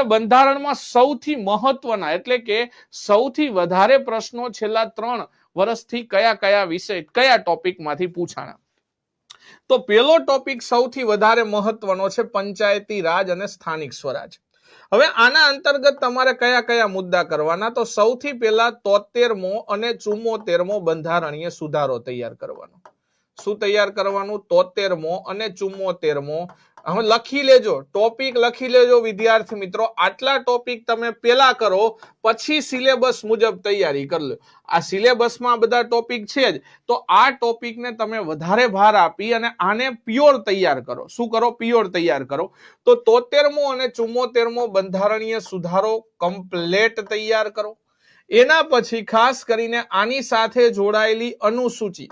હવે બંધારણમાં સૌથી મહત્વના, એટલે કે સૌથી વધારે પ્રશ્નો છેલ્લા ત્રણ વર્ષથી કયા કયા વિષય, કયા ટોપિકમાંથી પૂછાણા. તો પેલો ટોપિક સૌથી વધારે મહત્વનો છે પંચાયતી રાજ અને સ્થાનિક સ્વરાજ. હવે આના અંતર્ગત તમારે કયા કયા મુદ્દા કરવાના? તો સૌથી પહેલા તોતેરમો અને ચુમ્મોતેરમો બંધારણીય સુધારો તૈયાર કરવાનો. શું તૈયાર કરવાનું? તોતેરમો અને ચુમ્મોતેરમો હવે લખી લેજો. ટોપિક લખી લેજો વિદ્યાર્થી મિત્રો. આટલા ટોપિક તમે પેલા કરો, પછી સિલેબસ મુજબ તૈયારી કરી લો. આ સિલેબસમાં બધા ટોપિક છે જ. તો આ ટોપિકને તમે વધારે ભાર આપી અને આને પ્યોર તૈયાર કરો. શું કરો? પ્યોર તૈયાર કરો. તો તોતેરમો અને ચુમ્મોતેરમો બંધારણીય સુધારો કમ્પ્લેટ તૈયાર કરો. એના પછી ખાસ કરીને આની સાથે જોડાયેલી અનુસૂચિ.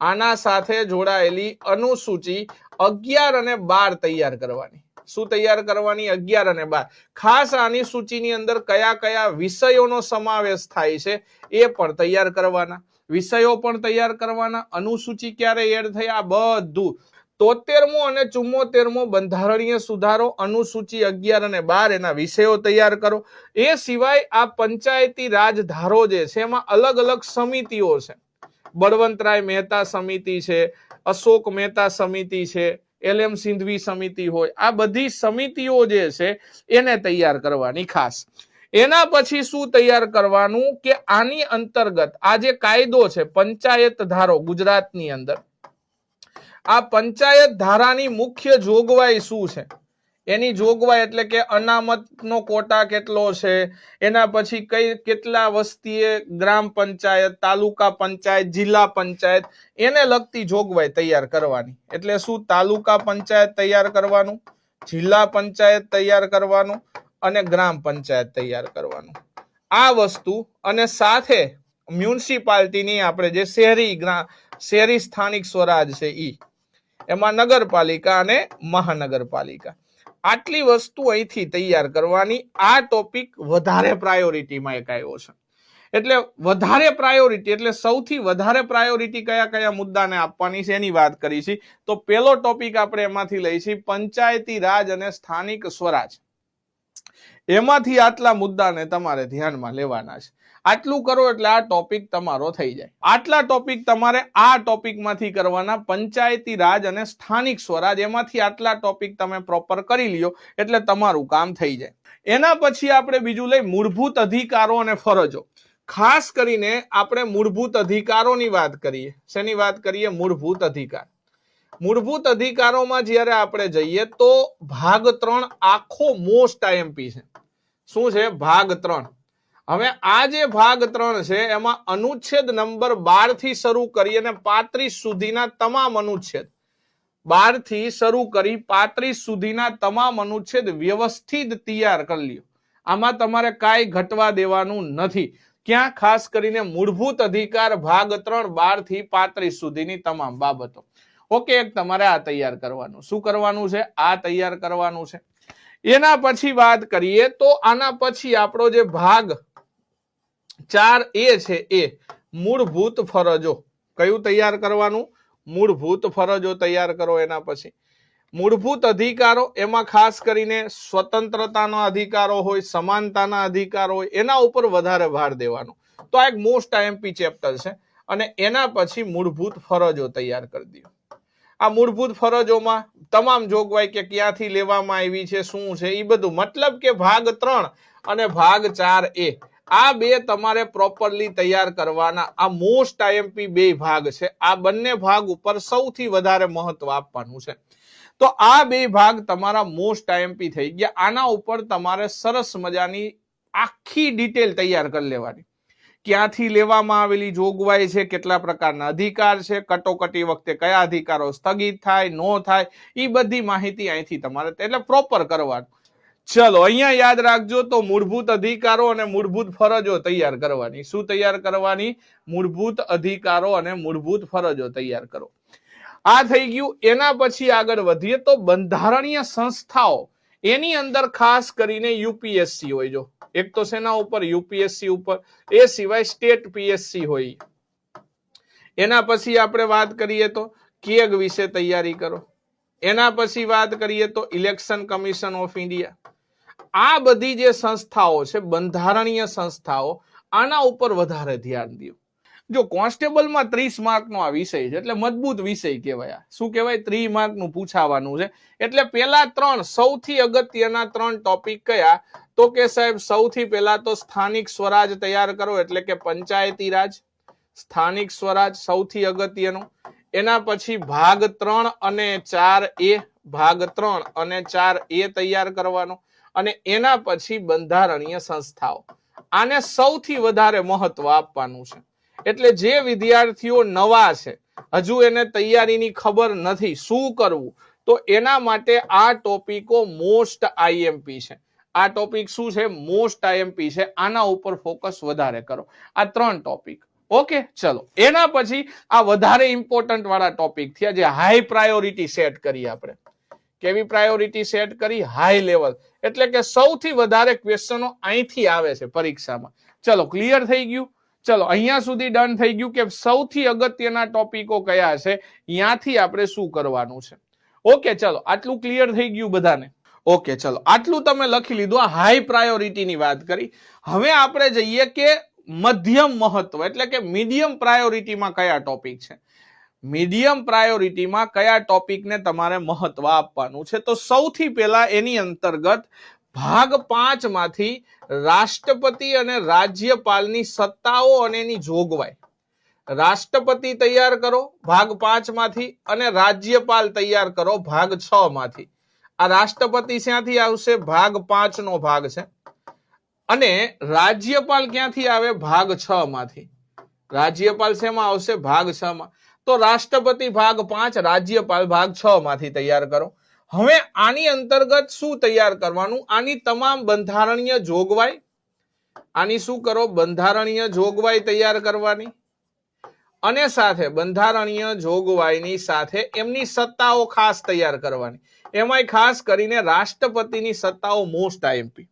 આના સાથે જોડાયેલી અનુસૂચિ અગિયાર અને બાર તૈયાર કરવાની. શું તૈયાર કરવાની? અગિયાર અને બાર. ખાસ આની સૂચિની અંદર કયા કયા વિષયોનો સમાવેશ થાય છે એ પણ તૈયાર કરવાના. વિષયો પણ તૈયાર કરવાના. અનુસૂચિ ક્યારે એડ થયા? બધું. તોતેરમો અને ચુમ્મોતેરમો બંધારણીય સુધારો, અનુસૂચિ અગિયાર અને બાર એના વિષયો તૈયાર કરો. એ સિવાય આ પંચાયતી રાજધારો જે છે, એમાં અલગ અલગ સમિતિઓ છે. બળવંતરાય મહેતા સમિતિ છે, અશોક મહેતા સમિતિ છે એલ એમ સિંધવી સમિતિ હોય, આ બધી સમિતિઓ જે છે એને તૈયાર કરવાની ખાસ. એના પછી શું તૈયાર કરવાનું કે આની અંતર્ગત આ જે કાયદો છે, પંચાયત ધારો ગુજરાતની અંદર, આ પંચાયત ધારાની મુખ્ય જોગવાઈ શું છે? એની જોગવાઈ એટલે કે અનામતનો કોટા કેટલો છે, એના પછી કઈ કેટલા વસ્તીએ ગ્રામ પંચાયત, તાલુકા પંચાયત, જિલ્લા પંચાયત, એને લગતી જોગવાઈ તૈયાર કરવાની. એટલે શું તાલુકા પંચાયત તૈયાર કરવાનું, જિલ્લા પંચાયત તૈયાર કરવાનું અને ગ્રામ પંચાયત તૈયાર કરવાનું. આ વસ્તુ અને સાથે મ્યુનિસિપાલિટીની આપણે જે શહેરી શહેરી સ્થાનિક સ્વરાજ છે ઈ, એમાં નગરપાલિકા અને મહાનગરપાલિકા. આટલી વસ્તુ અહીંથી તૈયાર કરવાની આ ટોપિક વધારે પ્રાયોરિટીમાં એક આવ્યો છે. એટલે વધારે પ્રાયોરિટી એટલે સૌથી વધારે પ્રાયોરિટી કયા કયા મુદ્દાને આપવાની છે એની વાત કરી છે. તો પેલો ટોપિક આપણે એમાંથી લઈ પંચાયતી રાજ અને સ્થાનિક સ્વરાજ. એમાંથી આટલા મુદ્દાને તમારે ધ્યાનમાં લેવાના છે. આટલું કરો એટલે આ ટોપિક તમારો થઈ જાય. આટલા ટોપિક તમારે આ ટોપિકમાંથી કરવાના પંચાયતી રાજ અને સ્થાનિક સ્વરાજ, એમાંથી આટલા ટોપિક તમે પ્રોપર કરી લ્યો એટલે તમારું કામ થઈ જાય. એના પછી આપણે બીજું લઈ મૂળભૂત અધિકારો અને ફરજો. ખાસ કરીને આપણે મૂળભૂત અધિકારોની વાત કરીએ. શેની વાત કરીએ? મૂળભૂત અધિકાર. મૂળભૂત અધિકારોમાં જ્યારે આપણે જઈએ તો ભાગ ત્રણ આખો મોસ્ટ આઈએમપી છે. શું છે? ભાગ ત્રણ. હવે આ જે ભાગ ત્રણ છે, એમાં અનુચ્છેદ નંબર બારથી શરૂ કરી અને પાંત્રીસ સુધીના તમામ અનુચ્છેદ. બારથી શરૂ કરી પાંત્રીસ સુધીના તમામ અનુચ્છેદ વ્યવસ્થિત તૈયાર કરી લ્યો. આમાં તમારે કાંઈ ઘટવા દેવાનું નથી. ક્યાં ખાસ કરીને મૂળભૂત અધિકાર ભાગ ત્રણ બારથી પાંત્રીસ સુધીની તમામ બાબતો. ઓકે, એક તમારે આ તૈયાર કરવાનું. શું કરવાનું છે? આ તૈયાર કરવાનું છે. એના પછી વાત કરીએ તો આના પછી આપણો જે ભાગ ચાર એ છે એ. મૂળભૂત ફરજો. કયું તૈયાર કરવાનું? મૂળભૂત ફરજો તૈયાર કરો એના પછી. મૂળભૂત અધિકારો, એમાં ખાસ કરીને સ્વતંત્રતાનો અધિકારો હોય, સમાનતાના અધિકારો હોય, એના ઉપર વધારે ભાર દેવાનો. તો આ એક મોસ્ટ આઈએમપી ચેપ્ટર છે. અને એના પછી મૂળભૂત ફરજો તૈયાર કરી દો. આ મૂળભૂત ફરજોમાં તમામ જોગવાઈ કે ક્યાંથી લેવામાં આવી છે, શું છે એ બધું. મતલબ કે ભાગ ત્રણ અને ભાગ ચાર એ. આ બે તમારે પ્રોપરલી તૈયાર કરવાના. આ મોસ્ટ આઈએમપી બે ભાગ છે. આ બંને ભાગ ઉપર સૌથી વધારે મહત્વ આપવાનું છે. તો આ બે ભાગ તમારા મોસ્ટ આઈએમપી થઈ ગયા. આના ઉપર તમારે સરસ મજાની આખી ડિટેલ તૈયાર કરી લેવાની. ક્યાંથી લેવામાં આવેલી જોગવાઈ છે, કેટલા પ્રકારના અધિકાર છે, કટોકટી વખતે કયા અધિકારો સ્થગિત થાય, નો થાય એ બધી માહિતી અહીંથી તમારે એટલે પ્રોપર કરવાનું. ચલો, અહીંયા યાદ રાખજો તો મૂળભૂત અધિકારો અને મૂળભૂત ફરજો તૈયાર કરવાની. શું તૈયાર કરવાની? મૂળભૂત અધિકારો અને મૂળભૂત ફરજો તૈયાર કરો. આ થઈ ગયું. એના પછી આગળ વધીએ તો બંધારણીય સંસ્થાઓ. એની અંદર ખાસ કરીને યુપીએસસી હોય જો. એક તો સેના ઉપર? યુપીએસસી ઉપર. એ સિવાય સ્ટેટ પીએસસી હોય. એના પછી આપણે વાત કરીએ તો કેગ વિશે તૈયારી કરો. એના પછી વાત કરીએ તો ઇલેક્શન કમિશન ઓફ ઇન્ડિયા. આ બધી જે સંસ્થાઓ છે, બંધારણીય સંસ્થાઓ, આના ઉપર વધારે ધ્યાન દો જો કોન્સ્ટેબલમાં ત્રીસ માર્કનો આ વિષય છે, એટલે મજબૂત વિષય કહેવાય શું કહેવાય? ત્રી માર્કનું પૂછાવાનું છે. એટલે પેલા ત્રણ, સૌથી અગત્યના ત્રણ ટોપિક કયા? તો કે સાહેબ, સૌથી પહેલા તો સ્થાનિક સ્વરાજ તૈયાર કરો, એટલે કે પંચાયતી રાજ. સ્થાનિક સ્વરાજ સૌથી અગત્યનું. એના પછી ભાગ ત્રણ અને ચાર એ, ભાગ ત્રણ અને ચાર એ તૈયાર કરવાનો. અને એના પછી બંધારણીય સંસ્થાઓ. આને સૌથી વધારે મહત્વ આપવાનું છે. એટલે જે વિદ્યાર્થીઓ નવા છે, હજુ એને તૈયારીની ખબર નથી શું કરવું, તો એના માટે આ ટોપિકો મોસ્ટ આઈએમપી છે. આ ટોપિક શું છે? મોસ્ટ આઈએમપી છે. આના ઉપર ફોકસ વધારે કરો. આ ત્રણ ટોપિક. ઓકે, ચલો. એના પછી આ વધારે ઇમ્પોર્ટન્ટ વાળા ટોપિક થયા, જે હાઈ પ્રાયોરિટી સેટ કરી આપણે. કેવી પ્રાયોરિટી સેટ કરી? હાઈ લેવલ એટલે કે સૌથી વધારે ક્વેશ્ચનો અહીંથી આવે છે પરીક્ષામાં. ચલો ક્લિયર થઈ ગયું? ચલો, અહીંયા સુધી ડન થઈ ગયું કે સૌથી અગત્યના ટોપિકો કયા છે? ત્યાંથી આપણે શું કરવાનું છે? ઓકે ચલો, આટલું ક્લિયર થઈ ગયું બધાને? ઓકે ચલો, આટલું તમે લખી લીધું, આ હાઈ પ્રાયોરિટીની વાત કરી. હવે આપણે જઈએ કે મધ્યમ મહત્વ, એટલે કે મીડિયમ પ્રાયોરિટીમાં કયા ટોપિક છે? મીડિયમ પ્રાયોરિટીમાં કયા ટોપિકને તમારે મહત્વ આપવાનું છે? તો સૌથી પહેલા એની અંતર્ગત ભાગ પાંચમાંથી રાષ્ટ્રપતિ અને રાજ્યપાલની સત્તાઓ અને એની જોગવાઈ. રાષ્ટ્રપતિ તૈયાર કરો ભાગ પાંચમાંથી અને રાજ્યપાલ તૈયાર કરો ભાગ છ માંથી આ રાષ્ટ્રપતિ ક્યાંથી આવશે? ભાગ પાંચ નો ભાગ છે. અને રાજ્યપાલ ક્યાંથી આવે? ભાગ છ માંથી રાજ્યપાલ શેમાં આવશે? ભાગ છ માં તો રાષ્ટ્રપતિ ભાગ પાંચ, રાજ્યપાલ ભાગ છ માંથી તૈયાર કરો. હવે આની અંતર્ગત શું તૈયાર કરવાનું? આની તમામ બંધારણીય જોગવાઈ. આની શું કરો? બંધારણીય જોગવાઈ તૈયાર કરવાની. અને સાથે બંધારણીય જોગવાઈની સાથે એમની સત્તાઓ ખાસ તૈયાર કરવાની. એમાંય ખાસ કરીને રાષ્ટ્રપતિની સત્તાઓ મોસ્ટ આઈએમપી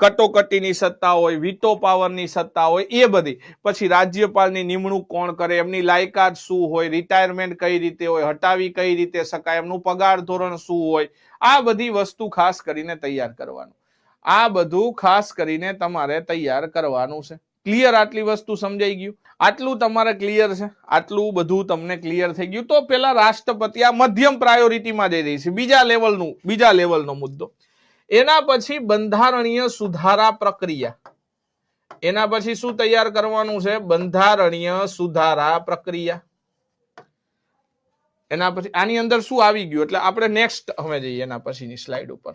કટોકટીની સત્તા હોય, વીટો પાવરની સત્તા હોય, એ બધી. પછી રાજ્યપાલની નિમણૂક કોણ કરે, એમની લાયકાત શું હોય, રિટાયરમેન્ટ કઈ રીતે હોય, હટાવી કઈ રીતે શકાય, એમનું પગાર ધોરણ શું હોય, આ બધી વસ્તુ ખાસ કરીને તૈયાર કરવાનું. આ બધું ખાસ કરીને તમારે તૈયાર કરવાનું છે. ક્લિયર આટલી વસ્તુ સમજાઈ ગયું? આટલું તમારે ક્લિયર છે? આટલું બધું તમને ક્લિયર થઈ ગયું? તો પેલા રાષ્ટ્રપતિ આ મધ્યમ પ્રાયોરિટીમાં જઈ રહી છે. બીજા લેવલનું બીજા લેવલનો મુદ્દો. એના પછી બંધારણીય સુધારા પ્રક્રિયા. એના પછી શું તૈયાર કરવાનું છે? બંધારણીય સુધારા પ્રક્રિયા. એના પછી આની અંદર શું આવી ગયું? એટલે આપણે નેક્સ્ટ હવે જઈએ એના પછીની સ્લાઇડ ઉપર.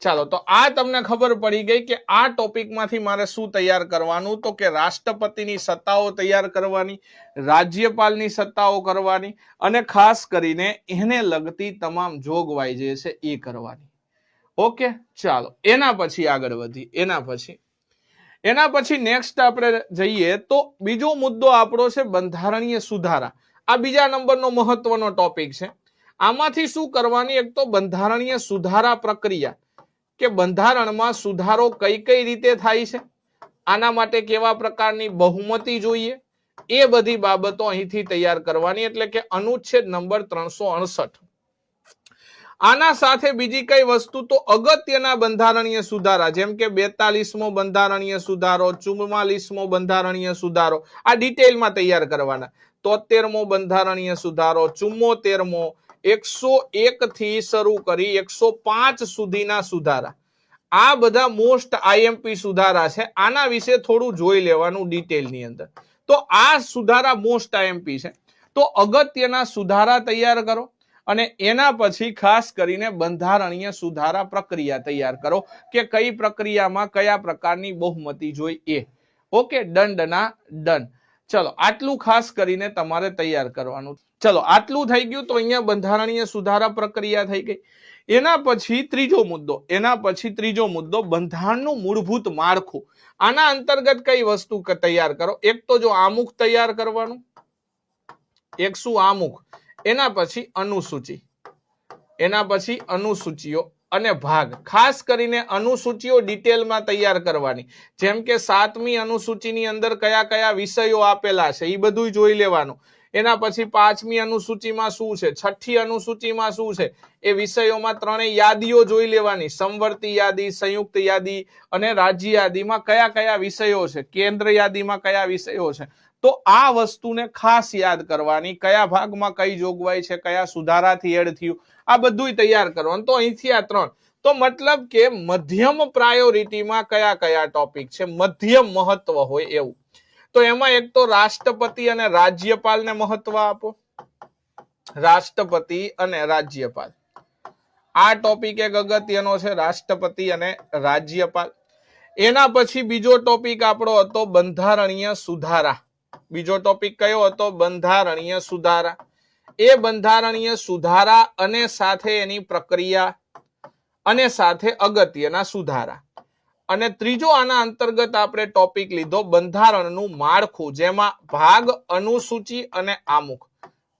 ચાલો, તો આ તમને ખબર પડી ગઈ કે આ ટોપિકમાંથી મારે શું તૈયાર કરવાનું? તો કે રાષ્ટ્રપતિની સત્તાઓ તૈયાર કરવાની, રાજ્યપાલની સત્તાઓ કરવાની અને ખાસ કરીને એને લગતી તમામ જોગવાઈ જે છે એ કરવાની. ઓકે, ચાલો. એના પછી આગળ વધી. એના પછી. એના પછી નેક્સ્ટ આપણે જઈએ તો બીજો મુદ્દો આપણો છે બંધારણીય સુધારા. આ બીજા નંબરનો મહત્વનો ટોપિક છે. આમાંથી શું કરવાની? એક તો બંધારણીય સુધારા પ્રક્રિયા કે બંધારણમાં સુધારો કઈ કઈ રીતે થાય છે? આના માટે કેવા પ્રકારની બહુમતી જોઈએ? એ બધી બાબતો અહીંથી તૈયાર કરવાની, એટલે કે અનુચ્છેદ નંબર ત્રણસો અડસઠ. આના સાથે બીજી કઈ વસ્તુ તો અગત્યના બંધારણીય સુધારા, જેમ કે બેતાલીસમો બંધારણીય સુધારો, ચુમ્માલીસમો બંધારણીય સુધારો, આ ડિટેલમાં તૈયાર કરવાના. તોતેરમો બંધારણીય સુધારો, ચુમ્મોતેરમો, એકસો એક થી શરૂ કરી એકસો પાંચ સુધીના સુધારા. આ બધા મોસ્ટ આઈએમપી સુધારા છે. આના વિશે થોડું જોઈ લેવાનું ડિટેલની અંદર. તો આ સુધારા મોસ્ટ આઈએમપી છે. તો અગત્યના સુધારા તૈયાર કરો. અને એના પછી ખાસ કરીને બંધારણીય સુધારા પ્રક્રિયા તૈયાર કરો કે કઈ પ્રક્રિયામાં કયા પ્રકારની બહુમતી જોઈ એ. ઓકે, દંડના દંડ. ચલો, આટલું ખાસ કરીને તમારે તૈયાર કરવાનું. ચલો, આટલું થઈ ગયું તો અહીંયા બંધારણીય સુધારા પ્રક્રિયા થઈ ગઈ. એના પછી ત્રીજો મુદ્દો, એના પછી ત્રીજો મુદ્દો, બંધારણનું મૂળભૂત માળખું. આના અંતર્ગત કઈ વસ્તુ તૈયાર કરો? એક તો જો આમુખ તૈયાર કરવાનું. એક શું આમુખ? એના પછી અનુસૂચિ. એના પછી અનુસૂચિઓ અને ભાગ. ખાસ કરીને અનુસૂચિઓ ડિટેલમાં તૈયાર કરવાની. જેમ કે સાતમી અનુસૂચિની અંદર કયા કયા વિષયો આપેલા છે એ બધું જોઈ લેવાનું. એના પછી પાંચમી અનુસૂચિમાં શું છે, છઠ્ઠી અનુસૂચિમાં શું છે, એ વિષયોમાં ત્રણેય યાદીઓ જોઈ લેવાની. સંવર્તી યાદી, સંયુક્ત યાદી અને રાજ્ય યાદીમાં કયા કયા વિષયો છે, કેન્દ્ર યાદીમાં કયા વિષયો છે. તો આ વસ્તુને ખાસ યાદ કરવાની કયા ભાગમાં કઈ જોગવાઈ છે, કયા સુધારાથી એડ થયું, આ બધું તૈયાર કરવાનું. તો અહીંથી આ ત્રણ. તો મતલબ કે મધ્યમ પ્રાયોરિટીમાં કયા કયા ટોપિક છે? મધ્યમ મહત્વ હોય એવું. તો એમાં એક તો રાષ્ટ્રપતિ અને રાજ્યપાલને મહત્વ આપો. રાષ્ટ્રપતિ અને રાજ્યપાલ. આ ટોપિક એક અગત્યનો છે, રાષ્ટ્રપતિ અને રાજ્યપાલ. એના પછી બીજો ટોપિક આપણો હતો બંધારણીય સુધારા. બીજો ટોપિક કયો હતો? બંધારણીય સુધારા. એ બંધારણીય સુધારા અને સાથે એની પ્રક્રિયા અને સાથે અગત્યના સુધારા. અને ત્રીજો આના અંતર્ગત આપણે ટોપિક લીધો બંધારણનું માળખું, જેમાં ભાગ, અનુસૂચિ અને આમુખ.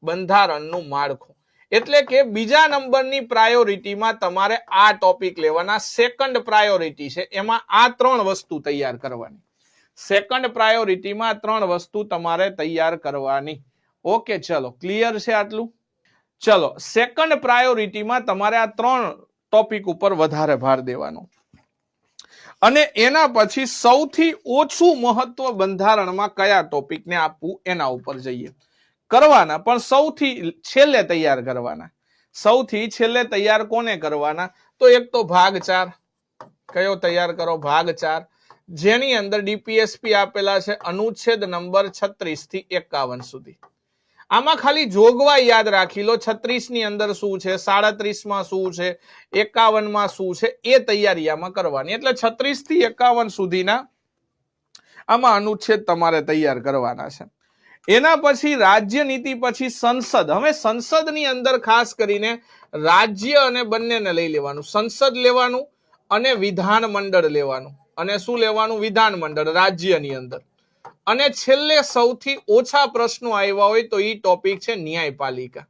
બંધારણનું માળખું. એટલે કે બીજા નંબરની પ્રાયોરિટીમાં તમારે આ ટોપિક લેવાના સેકન્ડ પ્રાયોરિટી છે. એમાં આ ત્રણ વસ્તુ તૈયાર કરવાની. સેકન્ડ પ્રાયોરિટીમાં ત્રણ વસ્તુ તમારે તૈયાર કરવાની. ઓકે ચલો ક્લિયર છે આટલું? ચલો સેકન્ડ પ્રાયોરિટીમાં તમારે આ ત્રણ ટોપિક ઉપર વધારે ભાર દેવાનો. અને એના પછી સૌથી ઓછું મહત્વ બંધારણમાં કયા ટોપિકને આપવું એના ઉપર જઈએ. કરવાના, પણ સૌથી છેલ્લે તૈયાર કરવાના. સૌથી છેલ્લે તૈયાર કોને કરવાના? તો એક તો ભાગ ચાર. કયો તૈયાર કરો? ભાગ ચાર. જેની અંદર ડીપીએસપી આપેલા છે અનુચ્છેદ નંબર છત્રીસથી એકાવન સુધી. આમાં ખાલી જોગવાઈ યાદ રાખી લો છત્રીસની અંદર શું છે સાડત્રીસમાં શું છે એકાવનમાં શું છે, એ તૈયારી આમાં કરવાની. એટલે છત્રીસથી એકાવન સુધીના આમાં અનુચ્છેદ તમારે તૈયાર કરવાના છે. એના પછી રાજ્ય નીતિ, પછી સંસદ. હવે સંસદની અંદર ખાસ કરીને રાજ્ય અને બંનેને લઈ લેવાનું. સંસદ લેવાનું અને વિધાન મંડળ લેવાનું. અને શું લેવાનું? વિધાન મંડળ રાજ્યની અંદર. અને છેલ્લે સૌથી ઓછા પ્રશ્નો આવ્યા હોય તો એ ટોપિક છે ન્યાયપાલિકા.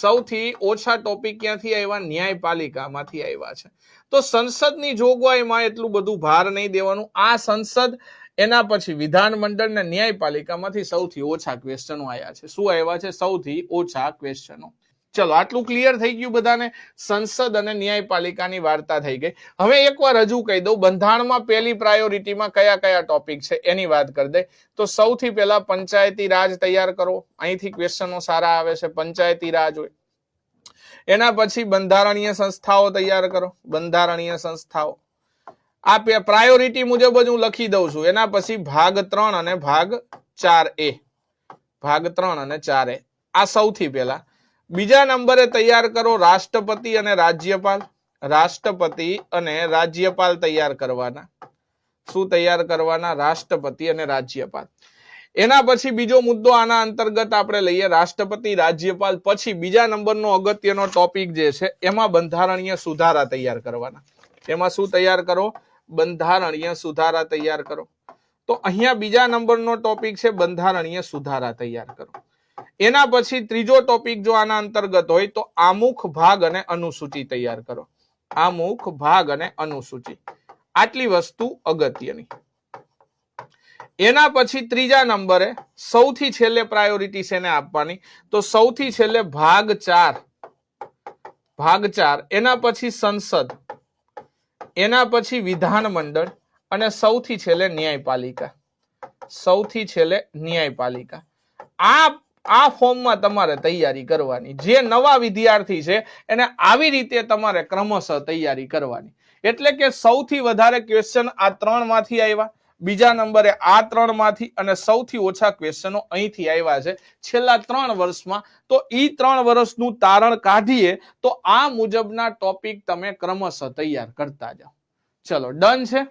સૌથી ઓછા ટોપિક ક્યાંથી આવ્યા? ન્યાયપાલિકામાંથી આવ્યા છે. તો સંસદની જોગવાઈમાં એટલું બધું ભાર નહીં દેવાનું. આ સંસદ એના પછી વિધાન મંડળ ને ન્યાયપાલિકામાંથી સૌથી ઓછા ક્વેશ્ચનો આવ્યા છે. શું આવ્યા છે? સૌથી ઓછા ક્વેશ્ચનો ચલો, આટલું ક્લિયર થઈ ગયું બધાને. સંસદ અને ન્યાયપાલિકાની વાર્તા થઈ ગઈ. હવે એકવાર હજુ કહી દઉં, બંધારણમાં પહેલી પ્રાયોરિટીમાં કયા કયા ટોપિક છે એની વાત કરી દે. તો સૌથી પહેલા પંચાયતી રાજ તૈયાર કરો. અહીંથી ક્વેશ્ચનો સારા આવે છે. પંચાયતી રાજ હોય. એના પછી બંધારણીય સંસ્થાઓ તૈયાર કરો. બંધારણીય સંસ્થાઓ. આ પ્રાયોરિટી મુજબ જ હું લખી દઉં છું. એના પછી ભાગ ત્રણ અને ભાગ ચાર એ. ભાગ ત્રણ અને ચાર એ. આ સૌથી પહેલા. બીજા નંબરે તૈયાર કરો રાષ્ટ્રપતિ અને રાજ્યપાલ. રાષ્ટ્રપતિ અને રાજ્યપાલ તૈયાર કરવાના. શું તૈયાર કરવાના? રાષ્ટ્રપતિ અને રાજ્યપાલ. એના પછી બીજો મુદ્દો આના અંતર્ગત આપણે લઈએ. રાષ્ટ્રપતિ, રાજ્યપાલ, પછી બીજા નંબરનો અગત્યનો ટોપિક જે છે, એમાં બંધારણીય સુધારા તૈયાર કરવાના. એમાં શું તૈયાર કરો? બંધારણીય સુધારા તૈયાર કરો. તો અહીંયા બીજા નંબરનો ટોપિક છે, બંધારણીય સુધારા તૈયાર કરો. એના પછી ત્રીજો ટોપિક જો આના અંતર્ગત હોય તો આમુખ ભાગ અને અનુસૂચિ તૈયાર કરો. આમુખ ભાગ અને અનુસૂચિ. આટલી વસ્તુ અગત્યની. એના પછી ત્રીજા નંબરે સૌથી છેલ્લે પ્રાયોરિટી છે આપવાની. તો સૌથી છેલ્લે ભાગ ચાર. ભાગ ચાર. એના પછી સંસદ. એના પછી વિધાન મંડળ અને સૌથી છેલ્લે ન્યાયપાલિકા. સૌથી છેલ્લે ન્યાયપાલિકા. આ આ ફોર્મમાં તમારે તૈયારી કરવાની. જે નવા વિદ્યાર્થી છે, એને આવી રીતે તમારે ક્રમશઃ તૈયારી કરવાની. એટલે કે સૌથી વધારે ક્વેશ્ચન આ ત્રણમાંથી આવ્યા. બીજા નંબરે આ ત્રણમાંથી અને સૌથી ઓછા ક્વેશ્ચનો અહીંથી આવ્યા છે. છેલ્લા ત્રણ વર્ષમાં, તો એ ત્રણ વર્ષનું તારણ કાઢીએ, તો આ મુજબના ટોપિક તમે ક્રમશઃ તૈયાર કરતા જાઓ. ચલો ડન છે?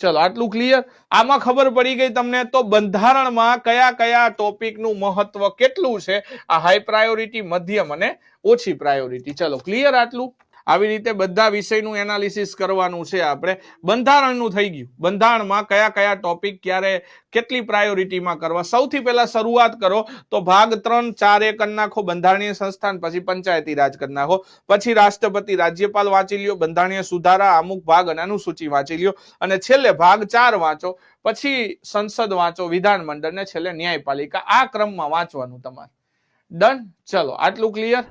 ચલો, આટલું ક્લિયર આમાં ખબર પડી ગઈ તમને તો બંધારણમાં કયા કયા ટોપિકનું મહત્વ કેટલું છે? આ હાઈ પ્રાયોરિટી મધ્યમ અને ઓછી પ્રાયોરિટી ચલો ક્લિયર આટલું? આવી રીતે બધા વિષયનું એનાલિસિસ કરવાનું છે આપણે. બંધારણનું થઈ ગયું. બંધારણમાં કયા કયા ટોપિક ક્યારે કેટલી પ્રાયોરિટીમાં કરવા. સૌથી પહેલા શરૂઆત કરો તો ભાગ ત્રણ, ચાર એ નાખો, બંધારણીય સંસ્થાન, પછી પંચાયતી રાજ કરી નાખો. પછી રાષ્ટ્રપતિ, રાજ્યપાલ વાંચી લ્યો, બંધારણીય સુધારા, અમુક ભાગ અને અનુસૂચિ વાંચી લ્યો. અને છેલ્લે ભાગ ચાર વાંચો, પછી સંસદ વાંચો વિધાનમંડળ ને છેલ્લે ન્યાયપાલિકા. આ ક્રમમાં વાંચવાનું તમારે. ડન ચલો, આટલું ક્લિયર